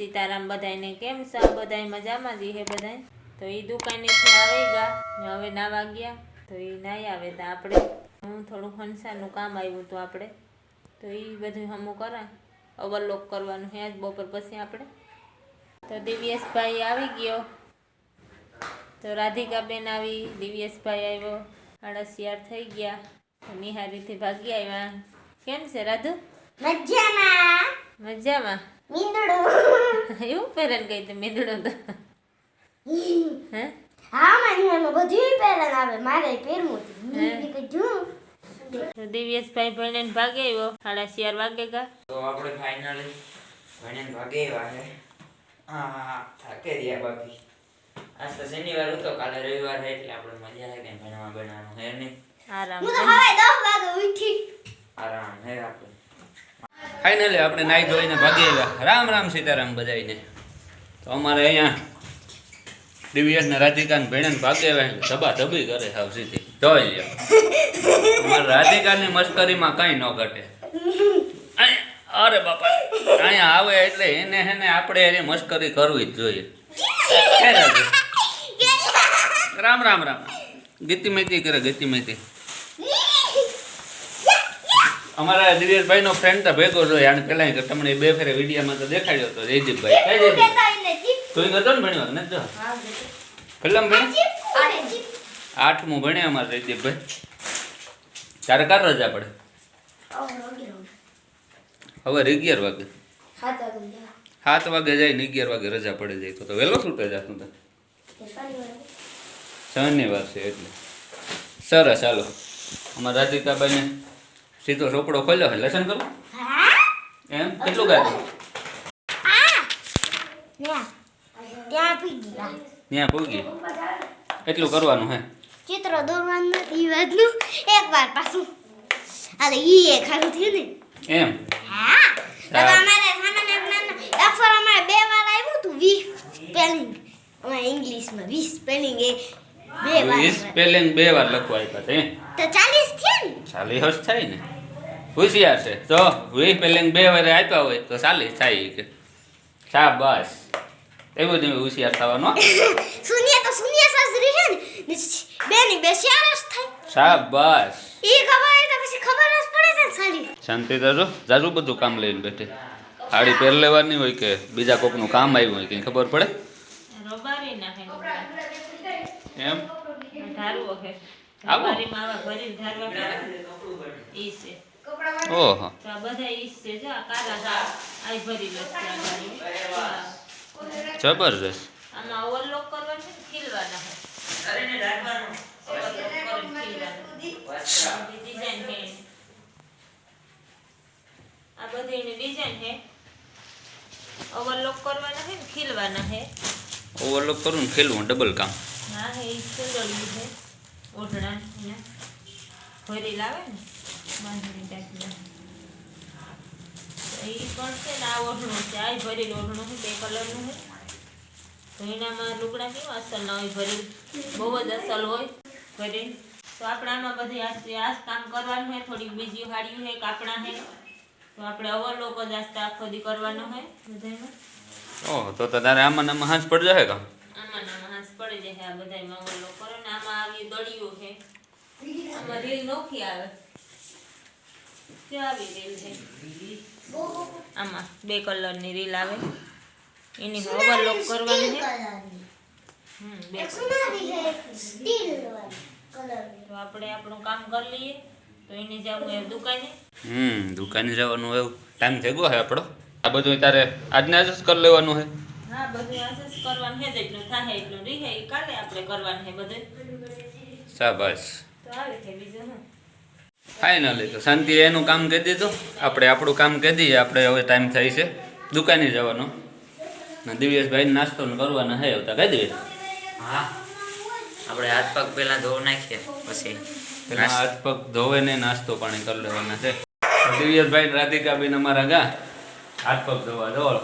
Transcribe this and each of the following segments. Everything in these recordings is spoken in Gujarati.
સીતારામ બધાને કેમ છે? બધાય મજામાં જ હે બધાય? તો એ દુકાનેથી આવી ગયા ને હવે ના વાગ્યા તો એ નાઈ આવે તો આપણે. હું થોડું હંસાનું કામ આવ્યું હતું આપણે. તો એ બધું હમું કરા ઓવરલોક કરવાનું હે આજ બપોર પછી આપણે. તો દિવ્યેશભાઈ આવી ગયો. તો રાધિકાબેન આવી, દિવ્યેશભાઈ આવ્યો, અળસિયાર થઈ ગયા. નિહારીથી ભાગી આવ્યા. કેમ છે, રાધુ? મજામાં. મજામાં? મીંદડો. એવું પહેરણ ગઈ તો મીંદડો તો. હે? હા મને એમાં બધું પહેરણ આવે. મારે પહેરવું હતું. દિવ્યેશભાઈ ભણીને ભાગી આવ્યો. સાડા ચાર વાગે કા તો આપણે ફાઇનલી ભણે ભાગે આવ્યા હા થાકે રહ્યા બાકી. આજ તો શનિવાર હતો કાલે રવિવાર એટલે આપણે મજા આવે કે ભણવા ભણવાનું હે નહીં? આરામ હું તો હવે 10 વાગે ઉઠી. આરામ હે આપણે. ફાઇનલી આપણે નાહી ધોઈને ભાગી આવ્યા. રામ રામ સીતારામ બધાઈને તો અમારે અહીંયા દિવ્યેશ ને રાધિકા ને ભેણે ભાગે આવ્યા ધબા ધબી કરે સાવ સીધી જોઈ લ્યો. અમારે રાધિકાની મસ્કરીમાં કંઈ ન ઘટે. અરે બાપા, અહીંયા આવે એટલે એને હેને આપણે એની મસ્કરી કરવી જ જોઈએ. રામ રામ રામ. ગીતી મેતી કરે, ગીતી મેતી. અમારા દિવ્યેશભાઈ નો ફ્રેન્ડ તો ભેગો જોઈએ આને પેલા કે તમને બે ફેરે વિડીયોમાં તો દેખાડ્યો હતો જયદીપભાઈ કઈ જયદીપ કહેતા એને ચીપ ને ભણ્યો? ને જો કલમ ચીપ આઠમું ભણ્યા અમારે જયદીપભાઈ તારે કાર રજા પડે? હવે અગિયાર વાગે. સાત વાગે જાય ને અગિયાર વાગે રજા પડે જાય. તો તો વહેલો છૂટે તો તે શનિવાર. છે એટલે. સરસ ચાલો અમારા રાધિકાબાઈને સીધો ચોપડો ખોલ્યો છે. લેસન કરું? હા? એમ? કેટલું ન્યા. ત્યાં પૂગી એટલું કરવાનું હે? ચિત્ર દોરવાનું નથી વાતનું. એક વાર પાછું. અરે તો ઈ એ ખારું થયું ને. એમ? હા. તો તો અમારે સામાન્ય જ્ઞાન અક્ષર અમારે બે વાર આવ્યું હતું વી સ્પેલિંગ. અમારે ઇંગ્લિશમાં વી સ્પેલિંગ એ બે વાર વીસ સ્પેલિંગ બે વાર લખવા આપ્યા છે તો ચાલીસ થયા ને? ચાલી હશ થાય ને. હોશિયાર છે. તો વીસ સ્પેલિંગ બે વાર આપ્યા હોય તો ચાલીસ થાય ઈ કે. શાબાશ. એવું જ હોશિયાર થવાનો શૂન્ય તો શૂન્ય શાસ્ત્રી છે ને બે ની બે શિયાર જ થાય. શાબાશ. ઈ ખબર હોય તો પછી ખબર જ પડે છે ને સારી શાંતિ દાદો જાજુ બધું કામ લઈને બેઠે. સાડી પહેર લેવાની હોય કે બીજા કોકનું કામ આવ્યું હોય કંઈ ખબર પડે? રબારી નાખે એમ? ધારવો હે. આવો. રબારીમાં આવા ભરીને ધારવા. ઈ છે. ઓહો. તો બધા ઈ છે જો આ કાળા ધાર ભરી લે છે આ ગાડી. તો આ જબરજસ્ત. આમાં ઓવરલોક કરવાનું છે ને ખીલવાના છે ઓવરલોક કરીને ખીલવાના. ડિઝાઇન છે આ બધીની ડિઝાઇન છે ઓવરલોક કરવાના છે ને ખીલવાના છે ઓવરલોક કરું ને ખેલવું ડબલ કામ. હા હે છે. ઓઢણા છે આ છે. ભરેલું છે, બે કલરનું છે. એનામાં લુગડા હોય ભરેલ બહુ જ અસલ હોય ભરેલ તો આપણે આમાં બધી આ કામ કરવાનું હોય થોડીક બીજી હાડ્યું છે કાપડા છે. તો આપણે ઓવરલોક જ આસ્તે આખો દી કરવાનો હોય બધામાં ઓહ, તો તારે આમાં આમાં હાંસ પડી જાય પડી જશે આ બધા મંગલો કરો ને આમાં આવી દળીઓ છે. આમાં રીલ નોખી આવે. આવી રીલ છે. આમાં બે કલરની રીલ આવે. એની ઓવરલોક કરવાની છે. હમ બે તો આપણે આપણું કામ કરી લઈએ. તો એને જવું એ દુકાને. હમ દુકાને જવાનું એવું. ટાઈમ થઈ ગયો હે આપણો? આ બધું તારે આજને આજ જ કરી લેવાનું હે હા બધું આસસ કરવાનું હે જેટલું થાય એટલું રીહે એ કાલે આપણે કરવાનું હે બધું. શાબાશ. તો આવે છે બીજું હું ફાઇનલી તો શાંતિ એનું કામ કહી દીધું આપણે આપણું કામ કહી દઈએ આપણે હવે ટાઈમ થાય છે. દુકાને જવાનો. ને દિવ્યેશભાઈ નાસ્તો ને કરવાના હે આવતા કહી દઈએ. હા. આપણે હાથ પગ પહેલા ધોઈ નાખીએ પછી હાથ પગ ધોવે ને નાસ્તો પાણી કરી લેવાના છે. દિવ્યેશભાઈ રાધિકાબેન અમારા ગા. હાથ પગ ધોવા દોડો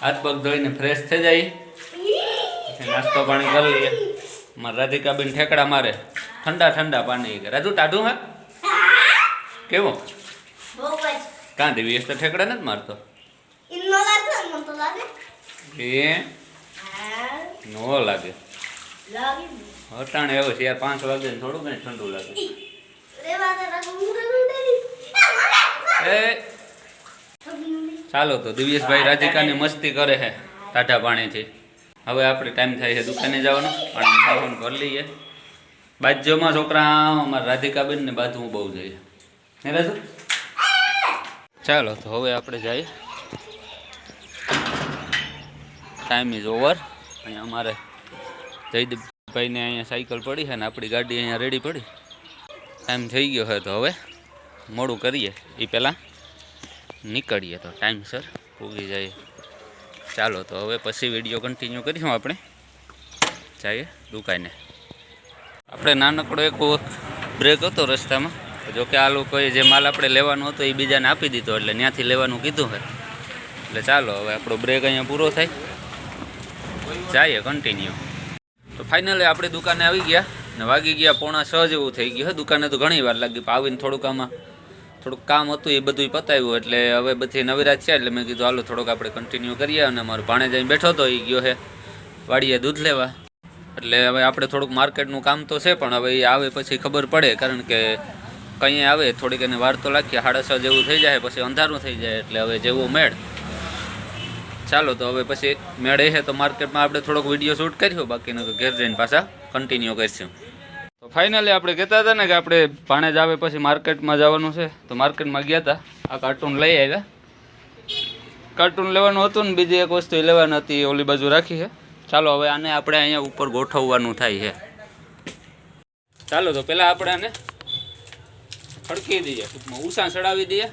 હાથ પગ ધોઈને ફ્રેશ થઈ જાય. નાસ્તો પાણી કરી લઈએ. મારા રાધિકાબેન ઠેકડા મારે. ઠંડા ઠંડા પાણી કે રાજુ ટાઢું હા? કેવો? કાં દેવી તો ઠેકડા નથી મારતો? એ નો લાગે. અટાણે આવ્યો છે યાર પાંચ વાગે થોડું કઈ ઠંડુ લાગે. એ ચાલો તો દિવ્યેશભાઈ રાધિકાની મસ્તી કરે છે ટાઢા પાણીથી. હવે આપણે ટાઈમ થાય છે દુકાને જવાનો પાણી ખાવાનું કરી લઈએ. બાજુમાં છોકરા અમારા રાધિકાબેન ને બાજુ બહુ જઈએ. હે રાજુ? ચાલો તો હવે આપણે જઈએ. ટાઈમ ઇઝ ઓવર અહીંયા અમારે જયદીપભાઈને અહીંયા સાયકલ પડી છે ને આપણી ગાડી અહીંયા રેડી પડી. ટાઈમ થઈ ગયો છે તો હવે મોડું કરીએ એ પહેલાં. નીકળીએ તો ટાઈમસર પૂગી જઈએ ચાલો, તો હવે પછી વીડિયો કન્ટિન્યુ કરીશું આપણે. જઈએ દુકાને. આપણે નાનકડો એક બ્રેક હતો રસ્તામાં. જો કે આ લોકોએ જે માલ આપણે લેવાનો હતો એ બીજાને આપી દીધો, એટલે ત્યાંથી લેવાનું કીધું હોય એટલે ચાલો, હવે આપણો બ્રેક અહીંયા પૂરો થાય. જઈએ કન્ટિન્યુ તો ફાઇનલી આપણે દુકાને આવી ગયા ને વાગી ગયા પોણા છ જેવું થઈ ગયું દુકાને તો ઘણી વાર લાગી, પણ આવીને થોડુંક આમાં થોડુંક કામ હતું, એ બધું પતાવ્યું. એટલે હવે બધી નવીરાત છે, એટલે મેં કીધું, હાલો, થોડુંક આપણે કન્ટિન્યુ કરીએ. અને મારો ભાણે જઈને બેઠો તો એ ગયો છે વાડીએ દૂધ લેવા. એટલે હવે આપણે થોડુંક માર્કેટનું કામ તો છે, પણ હવે એ આવે પછી ખબર પડે, કારણ કે કંઈ આવે, થોડીક એને વાર તો લાગીએ. સાડા છ જેવું થઈ જાય, પછી અંધારું થઈ જાય, એટલે હવે જેવું મેળ. ચાલો, તો હવે પછી મેળ એ છે, તો માર્કેટમાં આપણે થોડોક વીડિયો શૂટ કર્યો બાકીનો તો ઘેર જઈને પાછા કન્ટિન્યુ કરીશું. તો ફાઇનલી આપણે કહેતા હતા ને કે આપણે ભાણે જ આવે પછી માર્કેટમાં જવાનું છે. તો માર્કેટમાં ગયા હતા. આ કાર્ટૂન લઈ આવ્યા. કાર્ટૂન લેવાનું હતું ને બીજી એક વસ્તુ લેવાની હતી, ઓલી બાજુ રાખી છે. ચાલો હવે આને આપણે અહીંયા ઉપર ગોઠવવાનું થાય છે. ચાલો તો પહેલાં આપણે આને ખડકી દઈએ. ટૂંકમાં ઉષા ચડાવી દઈએ.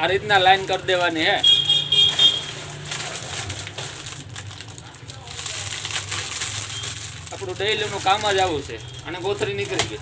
આ રીતના લાઈન કરી દેવાની હે. આપણું ડેઈલીનું કામ જ આવું છે. અને ગોથરી નીકળી ગઈ.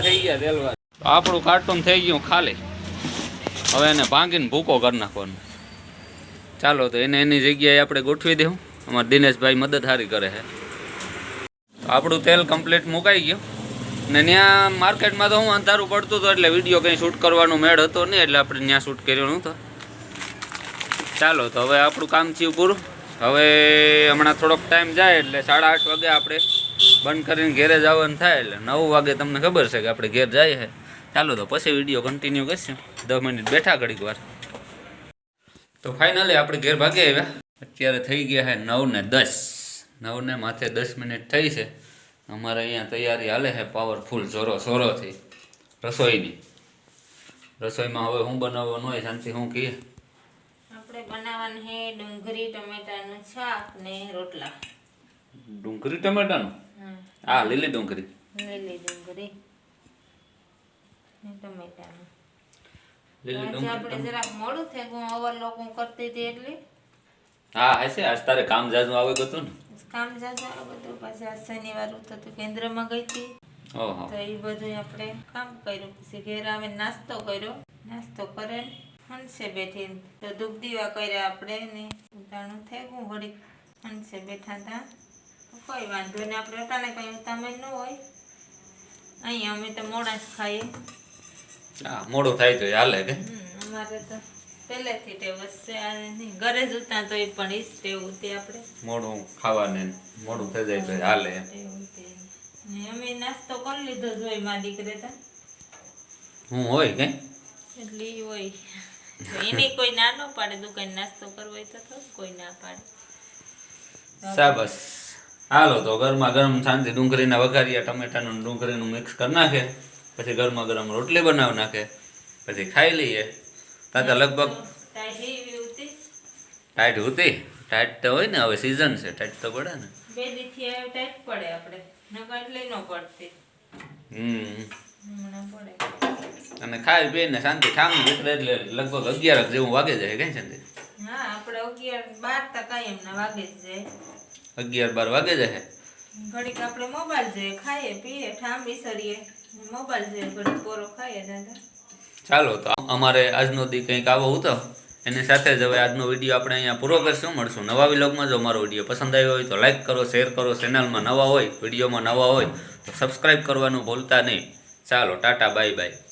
થઈ ગયા, તેલવાળા. આપણું કાર્ટૂન થઈ ગયું ખાલી. હવે એને ભાંગીને ભૂકો કરી નાખવાનો. ચાલો તો એને એની જગ્યાએ આપણે ગોઠવી દઉં અમારા દિનેશભાઈ મદદ સારી કરે છે. આપણું તેલ કમ્પ્લીટ મુકાઈ ગયું. ને ત્યાં માર્કેટમાં તો હું અંધારું પડતું હતું એટલે વીડિયો કંઈ શૂટ કરવાનો મેળ હતો નહીં, એટલે આપણે ત્યાં શૂટ કર્યો નહોતો. ચાલો, તો હવે આપણું કામ થયું પૂરું. હવે હમણાં થોડોક ટાઈમ જાય એટલે સાડા આઠ વાગે આપણે બંધ કરીને ઘેરે જવાનું થાય એટલે નવ વાગે તમને ખબર છે કે આપણે ઘેર જઈએ ચાલો, તો પછી વીડિયો કન્ટિન્યુ કરીશું. દસ મિનિટ બેઠા ઘડીક વાર. તો ફાઇનલી આપણે ઘેર ભાગી આવ્યા. અત્યારે થઈ ગયા છે નવ ને દસ. નવ ને માથે દસ મિનિટ થઈ છે. અમારે અહીંયા તૈયારી હાલે છે પાવરફુલ જોરો જોરોથી. રસોઈની. રસોઈમાં હવે હું બનાવવાનું હોય શાંતિ હું કહીએ આપણે બનાવવાનું છે ડુંગળી ટમેટાનું શાક ને રોટલા. ડુંગળી ટમેટાનું? હા લીલી ડુંગળી. લીલી ડુંગળી ને ટમેટાનું. લીલી ડુંગળી આપણે જરાક મોડું થઈ ગયું ઓવરલોક હું કરતી હતી એટલે. હા હશે. આજ તારે કામ જાજુ આવે ગતું ને. કામ આ બધું. પછી આ શનિવાર હતું કેન્દ્રમાં ગઈ હતી. તો એ બધું આપણે કામ કર્યું. પછી ઘેર આવે નાસ્તો કર્યો. નાસ્તો કરે હંસે બેઠી તો દુઃખ દીવા કર્યા આપણે ને. ઉતાણું ગયું ઘડીક હંસે બેઠા હતા કોઈ વાંધો નહીં. આપણે અટાણે કંઈ ઉતામે ન હોય. અહીંયા અમે તો મોડા જ ખાઈએ. મોડો મોડું થાય તો હાલે કે? અમારે તો પહેલેથી ટેવ નહીં ઘરે જ ઉતા તો એ પણ ઈ ટેવ હતી આપણે. મોડું ખાવાને મોડું થઈ જાય તો હાલે ને અમે નાસ્તો કરી લીધો જ હોયમાં દીકરે તા. હું હોય કે? એટલે ઈ હોય. તો એને કોઈ ના ન પાડે દુકાન નાસ્તો કરવો હોય તો કોઈ ના પાડે. સાબસ હાલો તો ગરમા ગરમ શાંતિ ડુંગળીના વઘારીયા ટમેટાનું ડુંગળીનું મિક્સ કરી નાખે. પછી ગરમા ગરમ રોટલી બનાવી નાખે. પછી ખાઈ લઈએ. તાતા લગભગ ટાઈટ હોતી ટાઈટ તો હોય ને હવે સિઝન છે ટાઈટ તો પડે ને. બે દીથી ટાઈટ પડે આપણે. નકર એટલે ન પડતી. હમ. અને ખાઈ પીને શાંતિ ઠામ એટલે એટલે લગભગ અગિયાર જેવું વાગે જાય કઈ શાંતિ? હા આપણે અગિયાર બાર તો કાંઈ એમના વાગે જ જાય. અગિયાર બાર વાગે જાય? ઘડીક આપણે મોબાઈલ જોઈએ ખાઈએ પીએ ઠામ વિસરીએ. મોબાઈલ જોઈએ ઘડીક પોરો ખાઈએ દાદા. ચાલો તો અમારે આજનો દી કંઈક આવો હતો. એની સાથે જ હવે આજનો વીડિયો આપણે અહીંયા પૂરો કરશું. મળશું નવા વિલોગમાં. જો અમારો વીડિયો પસંદ આવ્યો હોય તો લાઇક કરો શેર કરો. ચેનલમાં નવા હોય, વિડીયોમાં નવા હોય તો સબસ્ક્રાઈબ કરવાનું ભૂલતા નહીં. ચાલો, ટાટા બાય બાય